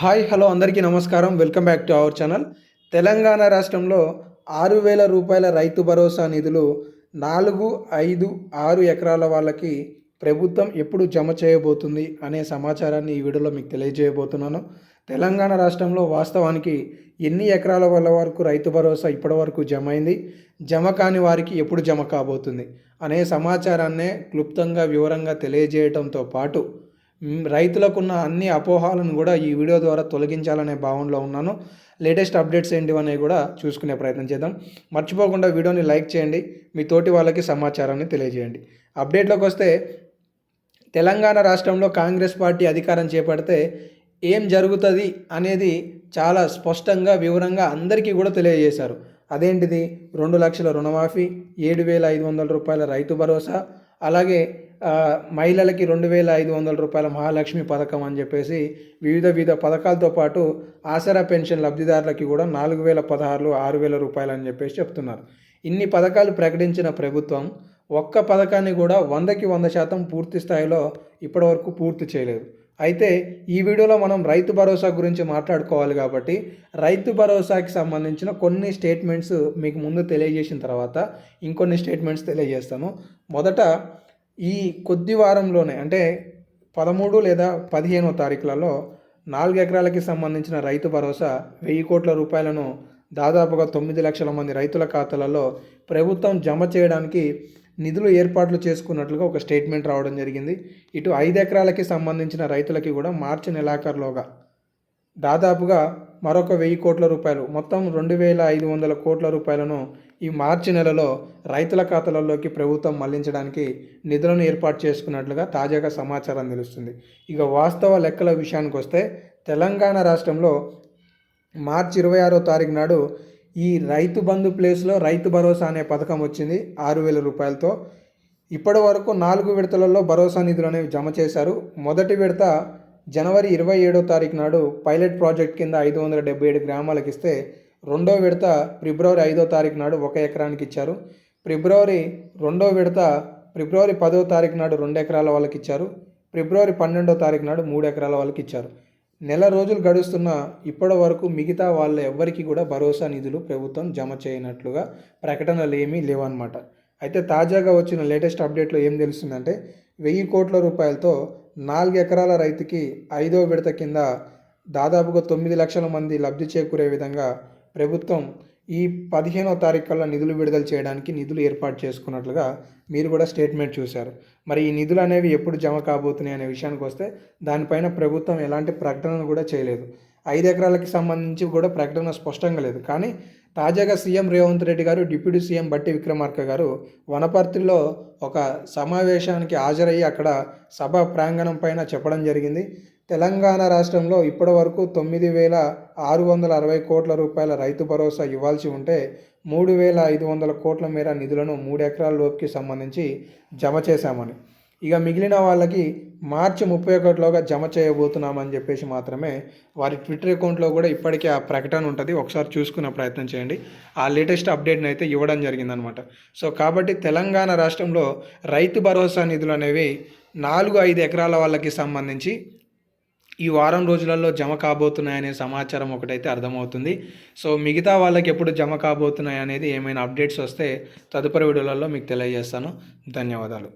Hi hello అందరికీ నమస్కారం. Welcome back to our channel. Telangana రాష్ట్రంలో ఆరు వేల రూపాయల రైతు భరోసా నిధులు నాలుగు ఐదు ఆరు ఎకరాల వాళ్ళకి ప్రభుత్వం ఎప్పుడు జమ చేయబోతుంది అనే సమాచారాన్ని ఈ వీడియోలో మీకు తెలియజేయబోతున్నాను. తెలంగాణ రాష్ట్రంలో వాస్తవానికి ఎన్ని ఎకరాల వాళ్ళ వరకు రైతు భరోసా ఇప్పటివరకు జమ అయింది జమ కాని వారికి ఎప్పుడు జమ కాబోతుంది అనే సమాచారాన్నే క్లుప్తంగా వివరంగా తెలియజేయడంతో పాటు రైతులకున్న అన్ని అపోహాలను కూడా ఈ వీడియో ద్వారా తొలగించాలనే భావనలో ఉన్నాను. లేటెస్ట్ అప్డేట్స్ ఏంటివనేవి కూడా చూసుకునే ప్రయత్నం చేద్దాం. మర్చిపోకుండా వీడియోని లైక్ చేయండి. మీ తోటి వాళ్ళకి సమాచారాన్ని తెలియజేయండి. అప్డేట్లోకి వస్తే తెలంగాణ రాష్ట్రంలో కాంగ్రెస్ పార్టీ అధికారం చేపడితే ఏం జరుగుతుంది అనేది చాలా స్పష్టంగా వివరంగా అందరికీ కూడా తెలియజేశారు. అదేంటిది? రెండు లక్షల రుణమాఫీ ఏడు వేల ఐదు వందల రూపాయల రైతు భరోసా అలాగే మహిళలకి రెండు వేల ఐదు వందల రూపాయల మహాలక్ష్మి పథకం అని చెప్పేసి వివిధ వివిధ పథకాలతో పాటు ఆసరా పెన్షన్ లబ్ధిదారులకి కూడా నాలుగు వేల పదహారులు ఆరు వేల రూపాయలు అని చెప్పేసి చెప్తున్నారు. ఇన్ని పథకాలు ప్రకటించిన ప్రభుత్వం ఒక్క పథకాన్ని కూడా వందకి వంద శాతం పూర్తి స్థాయిలో ఇప్పటివరకు పూర్తి చేయలేదు. అయితే ఈ వీడియోలో మనం రైతు భరోసా గురించి మాట్లాడుకోవాలి కాబట్టి రైతు భరోసాకి సంబంధించిన కొన్ని స్టేట్మెంట్స్ మీకు ముందు తెలియజేసిన తర్వాత ఇంకొన్ని స్టేట్మెంట్స్ తెలియజేస్తాను. మొదట ఈ కొద్ది వారంలోనే అంటే పదమూడు లేదా పదిహేనో తారీఖులలో నాలుగు ఎకరాలకి సంబంధించిన రైతు భరోసా వెయ్యి కోట్ల రూపాయలను దాదాపుగా తొమ్మిది లక్షల మంది రైతుల ఖాతాలలో ప్రభుత్వం జమ చేయడానికి నిధులు ఏర్పాట్లు చేసుకున్నట్లుగా ఒక స్టేట్మెంట్ రావడం జరిగింది. ఇటు ఐదు ఎకరాలకి సంబంధించిన రైతులకి కూడా మార్చి నెలాఖరులోగా దాదాపుగా మరొక వెయ్యి కోట్ల రూపాయలు మొత్తం రెండు వేల ఐదు వందల కోట్ల రూపాయలను ఈ మార్చి నెలలో రైతుల ఖాతాలలోకి ప్రభుత్వం మళ్ళించడానికి నిధులను ఏర్పాటు చేసుకున్నట్లుగా తాజాగా సమాచారం తెలుస్తుంది. ఇక వాస్తవ లెక్కల విషయానికి వస్తే తెలంగాణ రాష్ట్రంలో మార్చి ఇరవై ఆరో తారీఖు నాడు ఈ రైతు బంధు ప్లేస్లో రైతు భరోసా అనే పథకం వచ్చింది ఆరు వేల రూపాయలతో. ఇప్పటి వరకు నాలుగు విడతలలో భరోసా నిధులు అనేవి జమ చేశారు. మొదటి విడత జనవరి ఇరవై ఏడో తారీఖు నాడు పైలట్ ప్రాజెక్ట్ కింద ఐదు వందల డెబ్బై ఏడు గ్రామాలకు ఇస్తే రెండో విడత ఫిబ్రవరి ఐదో తారీఖు నాడు ఒక ఎకరానికి ఇచ్చారు. ఫిబ్రవరి రెండో విడత ఫిబ్రవరి పదో తారీఖు నాడు రెండు ఎకరాల వాళ్ళకి ఇచ్చారు. ఫిబ్రవరి పన్నెండో తారీఖు నాడు మూడు ఎకరాల వాళ్ళకి ఇచ్చారు. నెల రోజులు గడుస్తున్న ఇప్పటి వరకు మిగతా వాళ్ళ ఎవ్వరికి కూడా భరోసా నిధులు ప్రభుత్వం జమ చేయనట్లుగా ప్రకటనలు ఏమీ లేవన్నమాట. అయితే తాజాగా వచ్చిన లేటెస్ట్ అప్డేట్లో ఏం తెలుస్తుందంటే వెయ్యి కోట్ల రూపాయలతో నాలుగు ఎకరాల రైతుకి ఐదో విడత కింద దాదాపుగా తొమ్మిది లక్షల మంది లబ్ధి చేకూరే విధంగా ప్రభుత్వం ఈ పదిహేనో తారీఖు కల్లా నిధులు విడుదల చేయడానికి నిధులు ఏర్పాటు చేసుకున్నట్లుగా మీరు కూడా స్టేట్మెంట్ చూశారు. మరి ఈ నిధులు అనేవి ఎప్పుడు జమ కాబోతున్నాయి అనే విషయానికి వస్తే దానిపైన ప్రభుత్వం ఎలాంటి ప్రకటనలు కూడా చేయలేదు. ఐదు ఎకరాలకి సంబంధించి కూడా ప్రకటన స్పష్టంగా లేదు. కానీ తాజాగా సీఎం రేవంత్ రెడ్డి గారు డిప్యూటీ సీఎం బట్టి విక్రమార్క గారు వనపర్తిలో ఒక సమావేశానికి హాజరయ్యి అక్కడ సభ ప్రాంగణం పైన చెప్పడం జరిగింది. తెలంగాణ రాష్ట్రంలో ఇప్పటి వరకు తొమ్మిది వేల ఆరు వందల అరవై కోట్ల రూపాయల రైతు భరోసా ఇవ్వాల్సి ఉంటే మూడు వేల ఐదు వందల కోట్ల మేర నిధులను మూడు ఎకరాల లోపుకి సంబంధించి జమ చేశామని. ఇక మిగిలిన వాళ్ళకి మార్చి ముప్పై ఒకటిలోగా జమ చేయబోతున్నామని చెప్పేసి మాత్రమే వారి ట్విట్టర్ అకౌంట్లో కూడా ఇప్పటికే ఆ ప్రకటన ఉంటుంది. ఒకసారి చూసుకునే ప్రయత్నం చేయండి. ఆ లేటెస్ట్ అప్డేట్ని అయితే ఇవ్వడం జరిగిందనమాట. సో కాబట్టి తెలంగాణ రాష్ట్రంలో రైతు భరోసా నిధులు అనేవి నాలుగు ఐదు ఎకరాల వాళ్ళకి సంబంధించి ఈ వారం రోజులలో జమ కాబోతున్నాయనే సమాచారం ఒకటైతే అర్థమవుతుంది. సో మిగతా వాళ్ళకి ఎప్పుడు జమ కాబోతున్నాయి అనేది ఏమైనా అప్డేట్స్ వస్తే తదుపరి వీడియోలలో మీకు తెలియజేస్తాను. ధన్యవాదాలు.